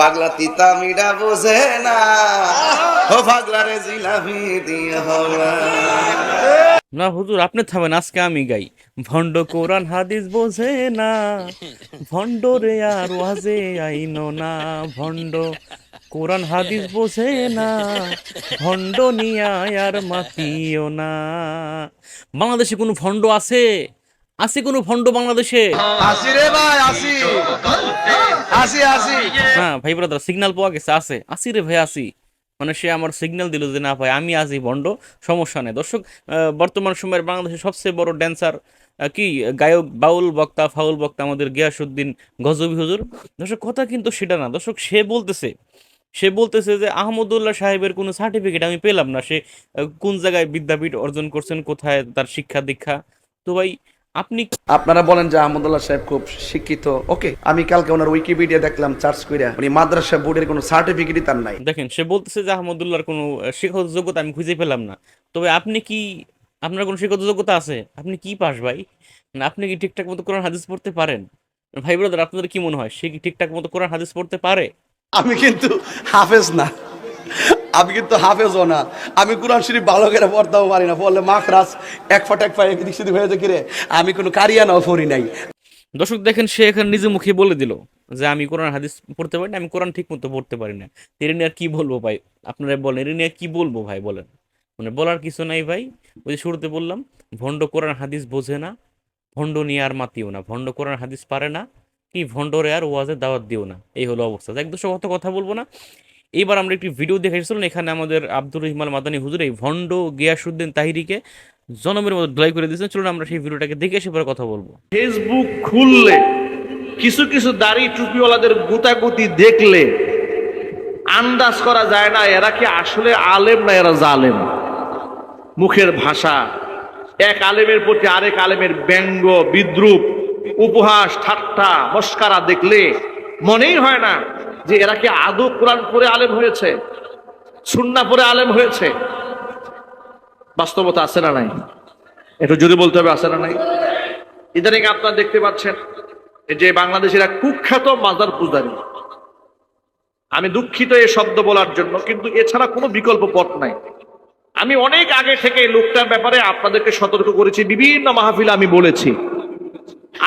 পাগলা তিতা মিডা বোঝে না। ও পাগলা রে জিলাপি দিয়ে হওয়া। না হুজুর আপনি থামেন আজকে আমি গাই। ভণ্ড কোরআন হাদিস বোঝে না। ভণ্ড রে আর ওয়াজে আইনো না। ভণ্ড কোরআন হাদিস বোঝে না। ভণ্ড নিয়া আর মাতিও না। বাংলাদেশে কোনো ভণ্ড আছে? আছে কোনো ভণ্ড বাংলাদেশে? আসি রে ভাই আসি। আসি আসি। হ্যাঁ ভাই ব্রাদার সিগন্যাল পাওয়া গেছে আছে আসি রে ভাই, আসি। মানে সে আমার সিগন্যাল দিল যে, না ভাই, আমি আছি ভণ্ড সমস্যা নেই। দর্শক বর্তমান সময়ের বাংলাদেশের সবচেয়ে বড় ড্যান্সার কি? গায়ক, বাউল বক্তা, ফাউল বক্তা আমাদের গিয়াসুদ্দিন গজবি হুজুর। দর্শক, কথা কিন্তু সেটা না। দর্শক, সে বলতেছে সে বলতেছে যে, আহমদুল্লাহ সাহেবের কোনো সার্টিফিকেট আমি পেলাম না। সে কোন জায়গায় বিদ্যাপীঠ অর্জন করছেন? কোথায় তার শিক্ষা দীক্ষা? তো ভাই আপনি আপনারা বলেন যে আহমদুল্লাহ সাহেব খুব শিক্ষিত। ওকে আমি কালকে ওনার উইকিপিডিয়া দেখলাম চার্জ কইরা। উনি মাদ্রাসা বোর্ডের কোনো সার্টিফিকেটই তার নাই। দেখেন সে বলতেছে যে আহমদুল্লাহর কোনো শিক্ষক যোগ্যতা আমি খুঁজে পেলাম না। তবে আপনি কি আপনার কোনো শিক্ষক যোগ্যতা আছে? আপনি কি পাস ভাই? না আপনি কি ঠিকঠাক মতো কোরআন হাদিস পড়তে পারেন? ভাই ব্রাদার আপনাদের কি মনে হয়? সে কি ঠিকঠাক মতো কোরআন হাদিস পড়তে পারে? আমি কিন্তু হাফেজ না। আমি কিন্তু হাফেজও না। আমি কোরআন শরীফ ভালো করে পড়তেও পারি না। বললে মাখরাস এক ফাট এক ফাট এদিক সেদিক হয়ে যায় কিরে। আমি কোনো কারিয়া কারিয়ানাও পড়ি নাই। দর্শক দেখেন, সে এখানে নিজে মুখে বলে দিল যে, আমি কোরআন হাদিস পড়তে পারি না, আমি কোরআন ঠিক মতো পড়তে পারি না। এটা নিয়ে আর কি বলব ভাই? আপনারা বলেন এটা নিয়ে কি বলব ভাই, বলেন। মানে বলার কিছু নাই ভাই। ওই যে শুরুতে বললাম, ভণ্ড কোরআন হাদিস বোঝে না, ভণ্ড নিয়ে আর মাতিও না। ভণ্ড কোরআন হাদিস পারে না, কি ভণ্ডরে আর ওয়াজে দাওয়াত দিও না। এই হলো অবস্থা। একদম অত কথা বলব না। এইবার আমরা একটি ভিডিও দেখে এসেছিলাম, এখানে আমাদের আব্দুর রহিমাল মাদানী হুজুর, এই ভণ্ড গিয়াসুদ্দিন তাহিরিকে জনমের মতো ড্রাই করে দিয়েছেন। চলুন আমরা সেই ভিডিওটাকে দেখে এসে পরে কথা বলব। ফেসবুক খুললে, কিছু কিছু দাড়ি টুপিওয়ালাদের গুতাগুতি দেখলে আন্দাজ করা যায় না, এরা কি আসলে আলেম না এরা জালেম? মুখের ভাষা, এক আলেমের প্রতি আরেক আলেমের ব্যঙ্গ, বিদ্রুপ, উপহাস, ঠাট্টা, মস্কারা দেখলে মনেই হয় না যে এরা কি আদৌ কোরআন পরে আলেম হয়েছে? সুন্না পরে আলেম হয়েছে? বাস্তবতা আছে না নাই? একটু যদি বলতে হবে, আছে না নাই? ইদানিং আপনারা দেখতে পাচ্ছেন যে বাংলাদেশের এক কুখ্যাত মাজার পূজারী। আমি দুঃখিত এই শব্দ বলার জন্য, কিন্তু এছাড়া কোনো বিকল্প পথ নাই। আমি অনেক আগে থেকে লোকটার ব্যাপারে আপনাদেরকে সতর্ক করেছি, বিভিন্ন মাহফিলে আমি বলেছি।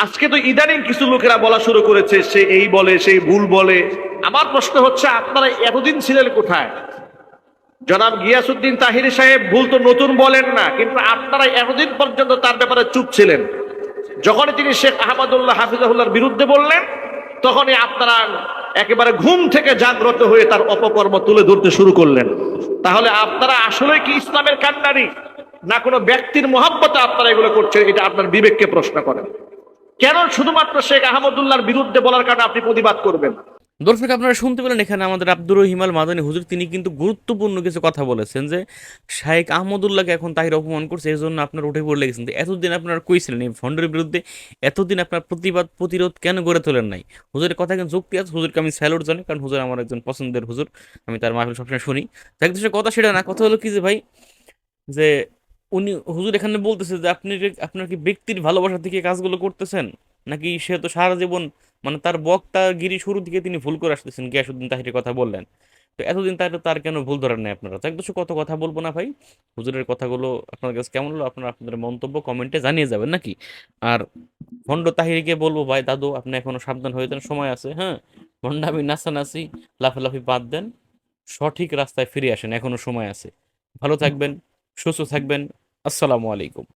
আজকে তো ইদানিং কিছু লোকেরা বলা শুরু করেছে, সে এই বলে সেই ভুল বলে। আমার প্রশ্ন হচ্ছে, আপনারা এতদিন ছিলেন কোথায়? জনাব গিয়াসুদ্দিন তাহিরি সাহেব ভুল তো নতুন বলেন না, কিন্তু আপনারা এতদিন পর্যন্ত তার ব্যাপারে চুপ ছিলেন। যখনই তিনি শেখ আহমদুল্লাহ হাফিজাহুল্লাহর বিরুদ্ধে বললেন, তখনই আপনারা একেবারে ঘুম থেকে জাগ্রত হয়ে তার অপকর্ম তুলে ধরতে শুরু করলেন। তাহলে আপনারা আসলে কি ইসলামের কান্ডারি না কোনো ব্যক্তির মহাব্বতে আপনারা এগুলো করছেন, এটা আপনার বিবেককে প্রশ্ন করেন। কেন শুধুমাত্র শেখ আহমদুল্লাহর বিরুদ্ধে বলার কারণে আপনি প্রতিবাদ করবেন? দর্শক, আপনারা শুনতে পেলেন এখানে আমাদের আব্দুর রহিমাল মাদানী। হুজুর, তিনি কিন্তু গুরুত্বপূর্ণ কিছু কথা বলেছেন যে শাহেক আহমদুল্লাহকে এখন তাহির অপমান করছে এই জন্য আপনার উঠে পড়ে লেগেছেন। এতদিন আপনারা কইছিলেন এই ফন্ডের বিরুদ্ধে? এতদিন আপনার প্রতিবাদ, প্রতিরোধ কেন গড়ে তোলেন নাই? হুজুরের কথা কিন্তু যুক্তি আছে, হুজুরকে আমি স্যালুট জানি, কারণ হুজুর আমার একজন পছন্দের হুজুর, আমি তার মাহফিল সবসময় শুনি। এক দেশের কথা সেটা না, কথা হলো কি যে ভাই, যে উনি, হুজুর এখানে বলতেছে যে, আপনি আপনার কি ব্যক্তির ভালোবাসা থেকে কাজগুলো করতেছেন? নাকি সে তো সারা জীবন মানে তার বক্তা গিরি শুরু থেকে তিনি ভুল করে আসতেছেন গিয়াসুদ্দিন তাহিরের কথা বললেন। তো এতদিন তার তার কেন ভুল ধরেন নাই আপনারা? তো একদম কত কথা বলব না ভাই? হুজুরের কথাগুলো আপনার কাছে কেমন হলো আপনারা আপনাদের মন্তব্য কমেন্টে জানিয়ে যাবেন নাকি? আর ভণ্ড তাহিরিকে বলব, ভাই, দাদু, আপনি এখনও সাবধান হয়ে যান, সময় আছে হ্যাঁ? ভণ্ডামি, নাচানাচি, লাফালাফি বাদ দেন, সঠিক রাস্তায় ফিরে আসেন, এখনও সময় আছে। ভালো থাকবেন, সুস্থ থাকবেন, আসসালামু আলাইকুম।